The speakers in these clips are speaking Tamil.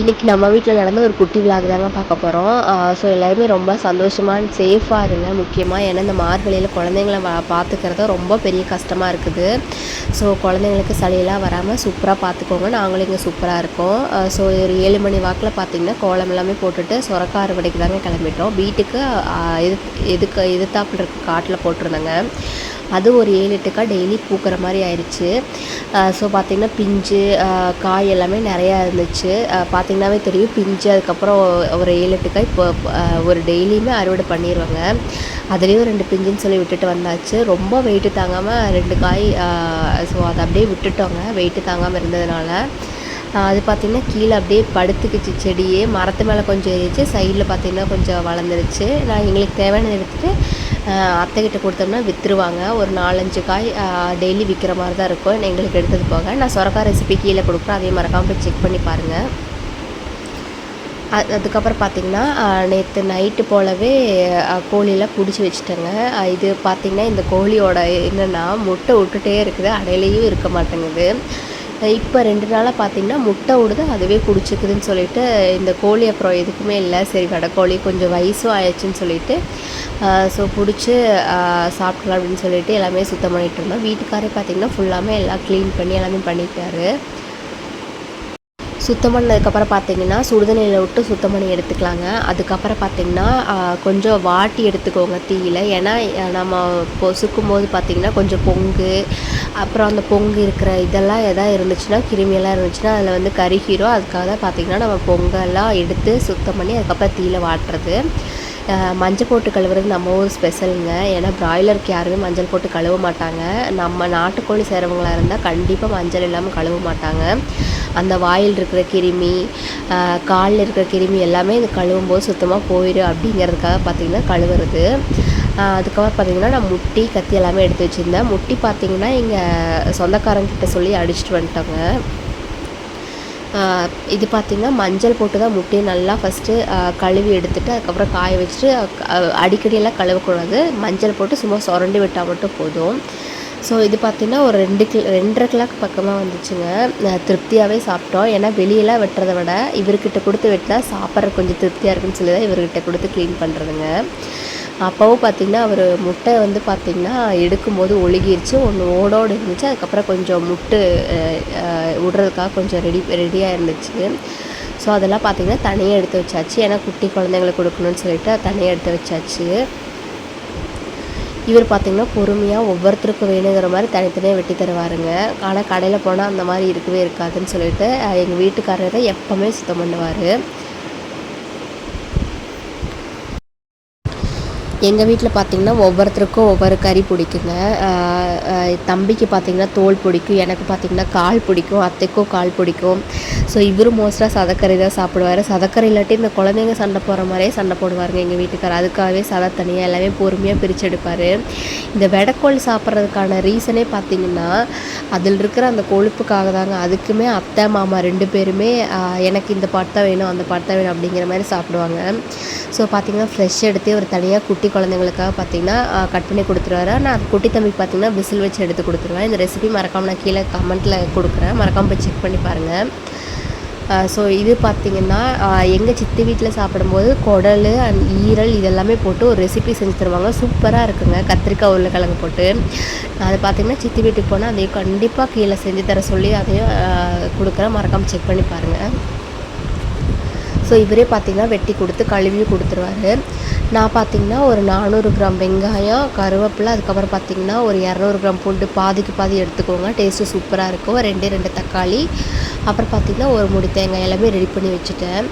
இன்றைக்கி நம்ம வீட்டில் நடந்த ஒரு குட்டி விலாக் தாங்க பார்க்க போகிறோம் ஸோ எல்லாருமே ரொம்ப சந்தோஷமாக அண்ட் சேஃபாக இருங்க. முக்கியமாக ஏன்னா இந்த மார்கழியில் குழந்தைங்கள பார்த்துக்கிறது ரொம்ப பெரிய கஷ்டமாக இருக்குது. ஸோ குழந்தைங்களுக்கு சளியெல்லாம் வராமல் சூப்பராக பார்த்துக்கோங்க. நாங்களும் இங்கே சூப்பராக இருக்கோம். ஸோ ஒரு ஏழு மணி வாக்கில் பார்த்திங்கன்னா கோலம் எல்லாமே போட்டுட்டு சுரக்கா அறுவடைக்கு தாங்க கிளம்பிட்டோம். வீட்டுக்கு எது எதுக்கு எதிர்த்தாப்பில் இருக்க காட்டில் போட்டிருந்தேங்க. அது ஒரு ஏழு எட்டுக்காய் டெய்லி பூக்கிற மாதிரி ஆயிடுச்சு ஸோ பார்த்திங்கன்னா பிஞ்சு காய் எல்லாமே நிறையா இருந்துச்சு. பார்த்திங்கனாவே தெரியும் பிஞ்சு அதுக்கப்புறம் ஒரு ஏழு எட்டுக்காய் இப்போ ஒரு டெய்லியுமே அறுவடை பண்ணிடுவாங்க அதுலேயும் ரெண்டு பிஞ்சுன்னு சொல்லி விட்டுட்டு வந்தாச்சு. ரொம்ப வெயிட்டு தாங்காமல் ரெண்டு காய் ஸோ அதை அப்படியே விட்டுட்டோங்க. வெயிட்டு தாங்காமல் இருந்ததுனால. அது பார்த்திங்கன்னா கீழே அப்படியே படுத்துக்கிச்சு செடியே. மரத்து மேலே கொஞ்சம் ஏறிச்சு சைடில் பார்த்திங்கன்னா கொஞ்சம் வளர்ந்துருச்சு. நான் எங்களுக்கு தேவையானது எடுத்துகிட்டு அத்தைக்கிட்ட கொடுத்தோம்னா விற்றுருவாங்க ஒரு நாலஞ்சு காய் டெய்லி விற்கிற மாதிரி தான் இருக்கும். எங்களுக்கு எடுத்தது போக. நான் சொரக்காய் ரெசிபி கீழே கொடுக்குறேன். அதே மறக்காமல் போய் செக் பண்ணி பாருங்கள் அதுக்கப்புறம் பார்த்திங்கன்னா நேற்று நைட்டு போலவே கோழியெல்லாம் பிடிச்சி வச்சுட்டேங்க. இது பார்த்திங்கன்னா இந்த கோழியோட என்னென்னா முட்டை விட்டுட்டே இருக்குது. அடையிலையும் இருக்க மாட்டேங்குது. இப்போ ரெண்டு நாளாக பார்த்தீங்கன்னா முட்டை விடுது அதுவே குடிச்சிக்குதுன்னு சொல்லிட்டு இந்த கோழி அப்புறம் எதுக்குமே இல்லை. சரி வடக்கோழி கொஞ்சம் வயசும் ஆயிடுச்சுன்னு சொல்லிட்டு ஸோ பிடிச்சி சாப்பிட்லாம் அப்படின்னு சொல்லிட்டு எல்லாமே சுத்தம் பண்ணிகிட்டு இருந்தோம். வீட்டுக்காரே பார்த்திங்கன்னா ஃபுல்லாமே எல்லாம் க்ளீன் பண்ணி எல்லாமே பண்ணிட்டாரு. சுத்தம் பண்ணதுக்கப்புறம் பார்த்தீங்கன்னா சுடுதண்ணியில் விட்டு சுத்தம் பண்ணி எடுத்துக்கலாங்க. அதுக்கப்புறம் பார்த்தீங்கன்னா கொஞ்சம் வாட்டி எடுத்துக்கோங்க தீயில். ஏன்னா நம்ம பொசுக்கும் போது பார்த்திங்கன்னா கொஞ்சம் பொங்கு அப்புறம் அந்த பொங்கு இருக்கிற இதெல்லாம் எதாவது இருந்துச்சுன்னா கிருமியெல்லாம் இருந்துச்சுன்னா அதில் வந்து கருகிரும். அதுக்காக தான் பார்த்திங்கன்னா நம்ம பொங்கல்லாம் எடுத்து சுத்தம் பண்ணி அதுக்கப்புறம் தீயில் வாட்டுறது. மஞ்சள் போட்டு கழுவுறது நம்ம ஊர் ஸ்பெஷலுங்க ஏன்னா ப்ராய்லருக்கு யாருமே மஞ்சள் போட்டு கழுவ மாட்டாங்க. நம்ம நாட்டுக்கோழி செய்கிறவங்களாக இருந்தால் கண்டிப்பாக மஞ்சள் இல்லாமல் கழுவ மாட்டாங்க. அந்த வாயில் இருக்கிற கிருமி காலில் இருக்கிற கிருமி எல்லாமே இது கழுவும் போது சுத்தமாக போயிடும் அப்படிங்கிறதுக்காக பார்த்திங்கன்னா கழுவுறது. அதுக்கப்புறம் பார்த்திங்கன்னா நான் முட்டி கத்தி எல்லாமே எடுத்து வச்சுருந்தேன். முட்டி பார்த்திங்கன்னா எங்கள் சொந்தக்காரங்கிட்ட சொல்லி அடிச்சுட்டு வந்துட்டோங்க. இது பார்த்திங்கன்னா மஞ்சள் போட்டு தான் முட்டையை நல்லா ஃபஸ்ட்டு கழுவி எடுத்துகிட்டு அதுக்கப்புறம் காய வச்சுட்டு அடிக்கடியெல்லாம் கழுவக்கூடாது. மஞ்சள் போட்டு சும்மா சுரண்டி விட்டால் மட்டும் போதும். ஸோ இது பார்த்திங்கன்னா ஒரு ரெண்டு கிலோ ரெண்டரை கிலோக்கு பக்கமாக வந்துச்சுங்க. திருப்தியாகவே சாப்பிட்டோம். ஏன்னா வெளியெல்லாம் வெட்டுறதை விட இவர்கிட்ட கொடுத்து வெட்டினா சாப்பிட்ற கொஞ்சம் திருப்தியாக இருக்குன்னு சொல்லி தான் இவர்கிட்ட கொடுத்து க்ளீன் பண்ணுறதுங்க அப்போவும் பார்த்திங்கன்னா அவர் முட்டை வந்து பார்த்திங்கன்னா எடுக்கும்போது ஒழுகிருச்சு ஒன்று ஓடோடு இருந்துச்சு. அதுக்கப்புறம் கொஞ்சம் முட்டு விடுறதுக்காக கொஞ்சம் ரெடி ரெடியாக இருந்துச்சு. ஸோ அதெல்லாம் பார்த்திங்கன்னா தனியாக எடுத்து வச்சாச்சு. ஏன்னா குட்டி குழந்தைங்களுக்கு கொடுக்கணும்னு சொல்லிட்டு தனியாக எடுத்து வச்சாச்சு. இவர் பார்த்திங்கன்னா பொறுமையாக ஒவ்வொருத்தருக்கும் வேணுங்கிற மாதிரி தனித்தனியாக வெட்டி தருவாருங்க. ஆனால் கடையில் போனால் அந்த மாதிரி இருக்கவே இருக்காதுன்னு சொல்லிட்டு எங்கள் வீட்டுக்காரர் எப்போவுமே சுத்தம் பண்ணுவார். எங்கள் வீட்டில் பார்த்திங்கன்னா ஒவ்வொருத்தருக்கும் ஒவ்வொரு கறி பிடிக்குங்க. தம்பிக்கு பார்த்திங்கன்னா தோல் பிடிக்கும். எனக்கு பார்த்திங்கன்னா கால் பிடிக்கும். அத்தைக்கும் கால் பிடிக்கும். ஸோ இவரும் மோஸ்ட்டாக சதக்கரை தான் சாப்பிடுவார். சதக்கறி இல்லாட்டி இந்த குழந்தைங்க சண்டை போகிற மாதிரியே சண்டை போடுவாருங்க எங்கள் வீட்டுக்கார் அதுக்காகவே சதை தனியாக எல்லாமே பொறுமையாக பிரித்து எடுப்பார். இந்த வெடக்கோல் சாப்பிட்றதுக்கான ரீசனே பார்த்திங்கன்னா அதில் இருக்கிற அந்த கொழுப்புக்காக தாங்க. அதுக்குமே அத்தை மாமா ரெண்டு பேருமே எனக்கு இந்த பாட்டு தான் வேணும் அந்த பாட்டு தான் வேணும் அப்படிங்கிற மாதிரி சாப்பிடுவாங்க. ஸோ பார்த்திங்கன்னா ஃப்ரெஷ் எடுத்து ஒரு தனியாக குட்டி குழந்தைங்களுக்காக பார்த்திங்கன்னா கட் பண்ணி கொடுத்துருவாரு. நான் குட்டி தம்பிக்கு பார்த்திங்கன்னா விசில் வச்சு எடுத்து கொடுத்துருவேன். இந்த ரெசிபி மறக்காமல் நான் கீழே கமெண்ட்டில் கொடுக்குறேன். மறக்காமல் போய் செக் பண்ணி பாருங்கள் ஸோ இது பார்த்திங்கன்னா எங்கள் சித்தி வீட்டில் சாப்பிடும்போது குடல் அண்ட் ஈரல் இதெல்லாமே போட்டு ஒரு ரெசிபி செஞ்சு தருவாங்க. சூப்பராக இருக்குங்க. கத்திரிக்காய் உருளைக்கிழங்கு போட்டு. அது பார்த்திங்கன்னா சித்தி வீட்டுக்கு போனால் அதையும் கண்டிப்பாக கீழே செஞ்சு தர சொல்லி அதையும் கொடுக்குறேன். மறக்காமல் செக் பண்ணி பாருங்கள் ஸோ இவரே பார்த்திங்கன்னா வெட்டி கொடுத்து கழுவி கொடுத்துருவாரு. நான் பார்த்திங்கன்னா ஒரு நானூறு கிராம் வெங்காயம் கருவேப்பிலை அதுக்கப்புறம் பார்த்திங்கன்னா ஒரு இரநூறு கிராம் பூண்டு பாதிக்கு பாதி எடுத்துக்கோங்க. டேஸ்ட்டு சூப்பராக இருக்கும். ரெண்டே ரெண்டு தக்காளி. அப்புறம் பார்த்திங்கன்னா ஒரு முடி தேங்காய் எல்லாமே ரெடி பண்ணி வச்சுட்டேன்.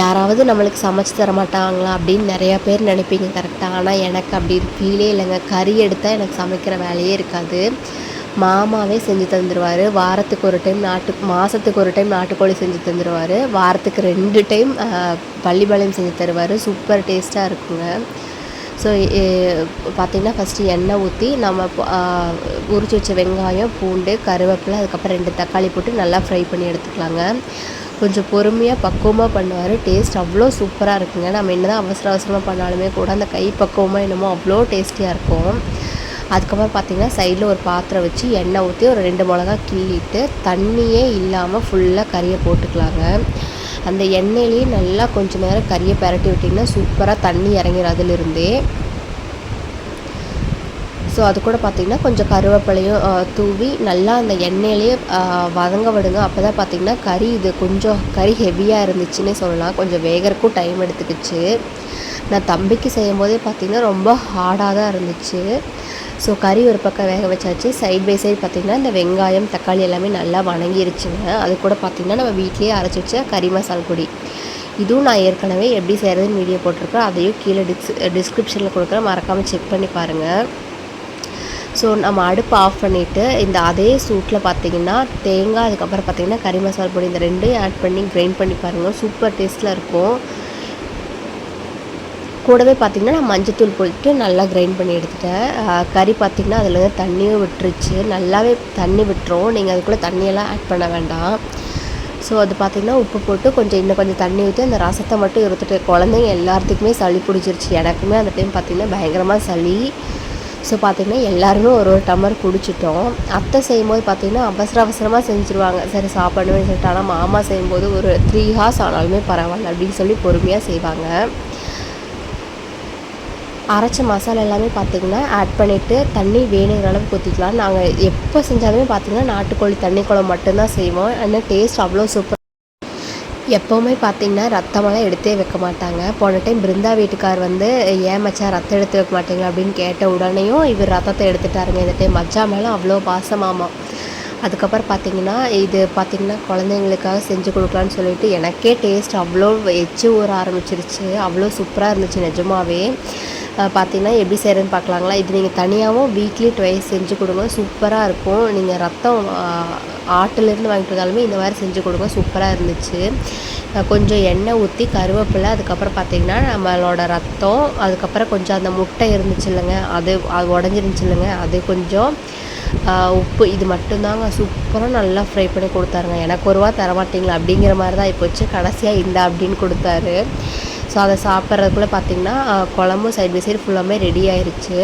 யாராவது நம்மளுக்கு சமைச்சு தர மாட்டாங்களா அப்படின்னு நிறையா பேர் நினைப்பீங்க கரெக்டாக ஆனால் எனக்கு அப்படி ஃபீலே இல்லைங்க. கறி எடுத்தால் எனக்கு சமைக்கிற வேலையே இருக்காது. மாமாவே செஞ்சு தந்துடுவார் வாரத்துக்கு ஒரு டைம் நாட்டு மாதத்துக்கு ஒரு டைம் நாட்டுக்கோழி செஞ்சு தந்துடுவார் வாரத்துக்கு ரெண்டு டைம் பள்ளிப்பாளையம் செஞ்சு தருவார். சூப்பர் டேஸ்ட்டாக இருக்குங்க. ஸோ பார்த்திங்கன்னா ஃபஸ்ட்டு எண்ணெய் ஊற்றி நம்ம உரிச்சு வச்ச வெங்காயம் பூண்டு கருவேப்பிலை அதுக்கப்புறம் ரெண்டு தக்காளி போட்டு நல்லா ஃப்ரை பண்ணி எடுத்துக்கலாங்க. கொஞ்சம் பொறுமையாக பக்குவமாக பண்ணுவார். டேஸ்ட் அவ்வளோ சூப்பராக இருக்குங்க. நம்ம என்ன தான் அவசர அவசரமாக பண்ணாலுமே கூட அந்த கை பக்குவமாக என்னமோ அவ்வளோ டேஸ்டியாக இருக்கும். அதுக்கப்புறம் பார்த்திங்கன்னா சைடில் ஒரு பாத்திரம் வச்சு எண்ணெய் ஊற்றி ஒரு ரெண்டு மிளகா கிள்ளிட்டு தண்ணியே இல்லாமல் ஃபுல்லாக கறியை போட்டுக்கலாங்க. அந்த எண்ணெயிலேயே நல்லா கொஞ்சம் நேரம் கறியை பரட்டி விட்டிங்கன்னா சூப்பராக தண்ணி இறங்கிடும் அதிலிருந்தே. ஸோ அது கூட பார்த்திங்கன்னா கொஞ்சம் கருவேப்பிலையும் தூவி நல்லா அந்த எண்ணெயிலேயே வதங்க விடுங்க. அப்போ தான் பார்த்திங்கன்னா கறி இது கொஞ்சம் கறி ஹெவியாக இருந்துச்சுன்னே சொல்லலாம். கொஞ்சம் வேகறக்கும் டைம் எடுத்துக்கிச்சு. நான் தம்பிக்கு செய்யும் போதே பார்த்திங்கன்னா ரொம்ப ஹார்டாக தான் இருந்துச்சு. ஸோ கறி ஒரு பக்கம் வேக வச்சாச்சு. சைட் பை சைடு பார்த்திங்கன்னா இந்த வெங்காயம் தக்காளி எல்லாமே நல்லா வணங்கிருச்சுங்க. அது கூட பார்த்திங்கன்னா நம்ம வீட்லேயே அரைச்சி வச்ச கறி மசால் பொடி. இதுவும் நான் ஏற்கனவே எப்படி செய்கிறதுன்னு வீடியோ போட்டிருக்கேன். அதையும் கீழே டிஸ் டிஸ்கிரிப்ஷனில் கொடுக்குறேன். மறக்காமல் செக் பண்ணி பாருங்கள் ஸோ நம்ம அடுப்பு ஆஃப் பண்ணிவிட்டு இந்த அதே சூட்டில் பார்த்தீங்கன்னா தேங்காய் அதுக்கப்புறம் பார்த்தீங்கன்னா கறி மசாலா பொடி இந்த ரெண்டையும் ஆட் பண்ணி கிரைண்ட் பண்ணி பாருங்கள் சூப்பர் டேஸ்ட்டில் இருக்கும். கூடவே பார்த்திங்கன்னா நான் மஞ்சத்தூள் போட்டு நல்லா கிரைண்ட் பண்ணி எடுத்துட்டேன். கறி பார்த்திங்கன்னா அதில் தண்ணியும் விட்டுருச்சு. நல்லாவே தண்ணி விட்டுரும். நீங்கள் அதுக்குள்ளே தண்ணியெல்லாம் ஆட் பண்ண வேண்டாம். ஸோ அது பார்த்திங்கன்னா உப்பு போட்டு கொஞ்சம் இன்னும் கொஞ்சம் தண்ணி ஊற்றி அந்த ரசத்தை மட்டும் இருந்துட்டு குழந்தைங்க எல்லாத்துக்குமே சளி பிடிச்சிருச்சு. எனக்குமே அந்த டைம் பார்த்திங்கன்னா பயங்கரமாக சளி. ஸோ பார்த்திங்கன்னா எல்லாருமே ஒரு ஒரு டம்ளர் குடிச்சிட்டோம். அத்தை செய்யும்போது பார்த்திங்கன்னா அவசர அவசரமாக செஞ்சுருவாங்க. சரி சாப்பிடணும்னு சொல்லிட்டு ஆனால் மாமா செய்யும்போது ஒரு த்ரீ ஹார்ஸ் ஆனாலுமே பரவாயில்ல அப்படின்னு சொல்லி பொறுமையாக செய்வாங்க. அரைச்ச மசாலா எல்லாமே பார்த்திங்கன்னா ஆட் பண்ணிவிட்டு தண்ணி வேணுங்கிற அளவுக்கு ஊற்றிக்கலாம் நாங்கள் எப்போ செஞ்சாலுமே பார்த்திங்கன்னா நாட்டுக்கோழி தண்ணி குழம்பு மட்டும்தான் செய்வோம். ஆனால் டேஸ்ட் அவ்வளோ சூப்பர் எப்போவுமே பார்த்தீங்கன்னா ரத்தமெல்லாம் எடுத்தே வைக்க மாட்டாங்க. போன டைம் பிருந்தா வீட்டுக்கார் வந்து ஏன் மச்சா ரத்தம் எடுத்து வைக்க மாட்டீங்களா அப்படின்னு கேட்ட உடனேயும் இவர் ரத்தத்தை எடுத்துட்டாருங்க. இந்த டைம் மச்சா மேலே அவ்வளோ பாசமாமா அதுக்கப்புறம் பார்த்தீங்கன்னா இது பார்த்திங்கன்னா குழந்தைங்களுக்காக செஞ்சு கொடுக்கலான்னு சொல்லிட்டு எனக்கே டேஸ்ட் அவ்வளோ எச்சு ஊற ஆரம்பிச்சிருச்சு. அவ்வளோ சூப்பராக இருந்துச்சு நிஜமாவே. பார்த்தீங்கன்னா எப்படி செய்கிறதுன்னு பார்க்கலாங்களா இது நீங்கள் தனியாகவும் வீக்லி ட்வைஸ் செஞ்சு கொடுங்க. சூப்பராக இருக்கும். நீங்கள் ரத்தம் ஆட்டிலேருந்து வாங்கிட்டு வந்தாலுமே இந்த மாதிரி செஞ்சு கொடுங்க. சூப்பராக இருந்துச்சு. கொஞ்சம் எண்ணெய் ஊற்றி கருவேப்பிலை அதுக்கப்புறம் பார்த்திங்கன்னா நம்மளோட ரத்தம் அதுக்கப்புறம் கொஞ்சம் அந்த முட்டை இருந்துச்சு இல்லைங்க அது அது உடஞ்சிருந்துச்சு இல்லைங்க அது கொஞ்சம் உப்பு இது மட்டும்தாங்க சூப்பராக நல்லா ஃப்ரை பண்ணி கொடுத்தாருங்க. எனக்கு ஒருவா தரமாட்டிங்களா? அப்படிங்கிற மாதிரி தான் இப்போ வச்சு கடைசியாக இந்த அப்படின்னு கொடுத்தாரு. ஸோ அதை சாப்பிட்றதுக்குள்ளே பார்த்திங்கன்னா குழம்பும் சைட் பை சைடு ஃபுல்லாமே ரெடி ஆயிடுச்சு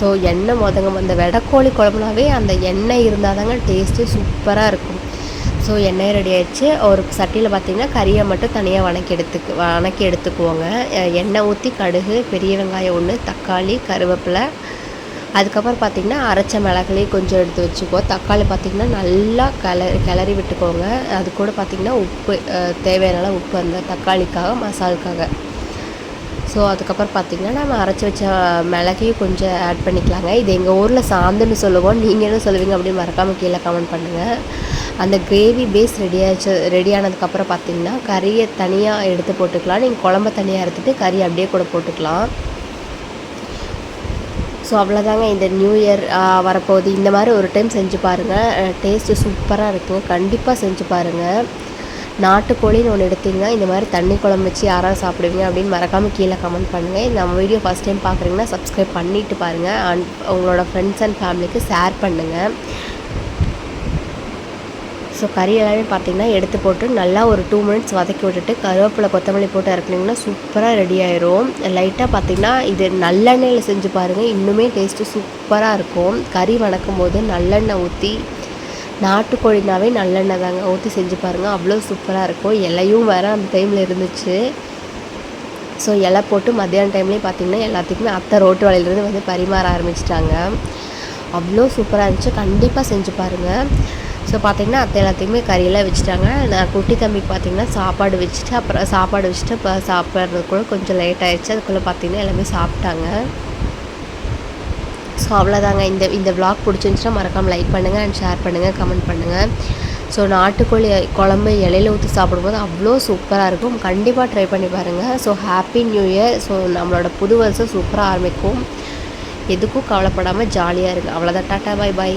ஸோ எண்ணெய் முதங்க அந்த வெடக்கோழி குழம்புனாவே அந்த எண்ணெய் இருந்தால் தாங்க டேஸ்ட்டு சூப்பராக இருக்கும். ஸோ எண்ணெய் ரெடி ஆயிடுச்சு ஒரு சட்டியில் பார்த்திங்கன்னா கறியை மட்டும் தனியாக வணக்கி எடுத்துக்கு வணக்கி எடுத்துக்குவோங்க. எண்ணெய் ஊற்றி கடுகு பெரிய வெங்காயம் ஒன்று தக்காளி கருவேப்பிலை அதுக்கப்புறம் பார்த்திங்கன்னா அரைச்ச மிளகுலையும் கொஞ்சம் எடுத்து வச்சுக்குவோம் தக்காளி பார்த்திங்கன்னா நல்லா கிளறி கிளறி விட்டுக்கோங்க. அது கூட பார்த்திங்கன்னா உப்பு தேவையான உப்பு அந்த தக்காளிக்காக மசாலுக்காக. ஸோ அதுக்கப்புறம் பார்த்திங்கன்னா நம்ம அரைச்சி வச்ச மிளகையும் கொஞ்சம் ஆட் பண்ணிக்கலாங்க. இது எங்கள் ஊரில் சாந்துன்னு சொல்லுவோம். நீங்கள் என்ன சொல்லுவீங்க அப்படின்னு மறக்காமல் கீழே கமெண்ட் பண்ணுங்கள் அந்த கிரேவி பேஸ் ரெடி ஆச்சு ரெடி ஆனதுக்கப்புறம் பார்த்திங்கன்னா கறியை தனியாக எடுத்து போட்டுக்கலாம். நீங்கள் குழம்ப தனியாக எடுத்துகிட்டு கறி அப்படியே கூட போட்டுக்கலாம். ஸோ அவ்வளோதாங்க இந்த நியூ இயர் வரப்போகுது. இந்த மாதிரி ஒரு டைம் செஞ்சு பாருங்கள் டேஸ்ட்டு சூப்பராக இருக்கும். கண்டிப்பாக செஞ்சு பாருங்கள் நாட்டுக்கோழின்னு ஒன்று எடுத்திங்கன்னா இந்த மாதிரி தண்ணி குழம்பு வச்சு யாராவது சாப்பிடுவீங்க அப்படின்னு மறக்காமல் கீழே கமெண்ட் பண்ணுங்கள் நம்ம வீடியோ ஃபஸ்ட் டைம் பார்க்குறீங்கன்னா சப்ஸ்கிரைப் பண்ணிவிட்டு பாருங்கள் அண்ட் உங்களோட ஃப்ரெண்ட்ஸ் அண்ட் ஃபேமிலிக்கு ஷேர் பண்ணுங்கள் ஸோ கறி எல்லாமே பார்த்திங்கன்னா எடுத்து போட்டு நல்லா ஒரு டூ மினிட்ஸ் வதக்கி விட்டுட்டு கருவேப்பிலை கொத்தமல்லி போட்டு இறக்குனிங்கன்னா சூப்பராக ரெடி ஆயிரும். லைட்டாக பார்த்திங்கன்னா இது நல்லெண்ணெயில் செஞ்சு பாருங்கள் இன்னுமே டேஸ்ட்டு சூப்பராக இருக்கும். கறி வணக்கும் போது நல்லெண்ணெய் ஊற்றி நாட்டுக்கோழினாவே நல்லெண்ணெய் தாங்க. ஊற்றி செஞ்சு பாருங்கள் அவ்வளோ சூப்பராக இருக்கும். இலையும் வேறு அந்த டைமில் இருந்துச்சு. ஸோ இலை போட்டு மத்தியான டைம்லேயும் பார்த்திங்கன்னா எல்லாத்துக்குமே அத்தை ரோட்டு வலையிலேருந்து வந்து பரிமாற ஆரம்பிச்சிட்டாங்க. அவ்வளோ சூப்பராக இருந்துச்சு. கண்டிப்பாக செஞ்சு பாருங்கள் ஸோ பார்த்திங்கன்னா அத்தை எல்லாத்தையுமே கறியெல்லாம் வச்சுட்டாங்க. நான் குட்டி தம்பிக்கு பார்த்திங்கன்னா சாப்பாடு வச்சுட்டு அப்புறம் சாப்பாடு வச்சுட்டு இப்போ சாப்பிட்றதுக்குள்ள கொஞ்சம் லேட் ஆகிடுச்சு அதுக்குள்ளே பார்த்திங்கன்னா எல்லாமே சாப்பிட்டாங்க. ஸோ அவ்வளோதாங்க இந்த இந்த விளாக் பிடிச்சிருந்துச்சுன்னா மறக்காமல் லைக் பண்ணுங்கள் அண்ட் ஷேர் பண்ணுங்கள் கமெண்ட் பண்ணுங்கள் ஸோ நாட்டுக்கோழி குழம்பு இலையில ஊற்றி சாப்பிடும்போது அவ்வளோ சூப்பராக இருக்கும். கண்டிப்பாக ட்ரை பண்ணி பாருங்கள் so happy new year so நம்மளோட புது வருஷம் சூப்பராக ஆரம்பிக்கும். எதுக்கும் கவலைப்படாமல் ஜாலியாக இருக்குது அவ்வளோதான் tata bye bye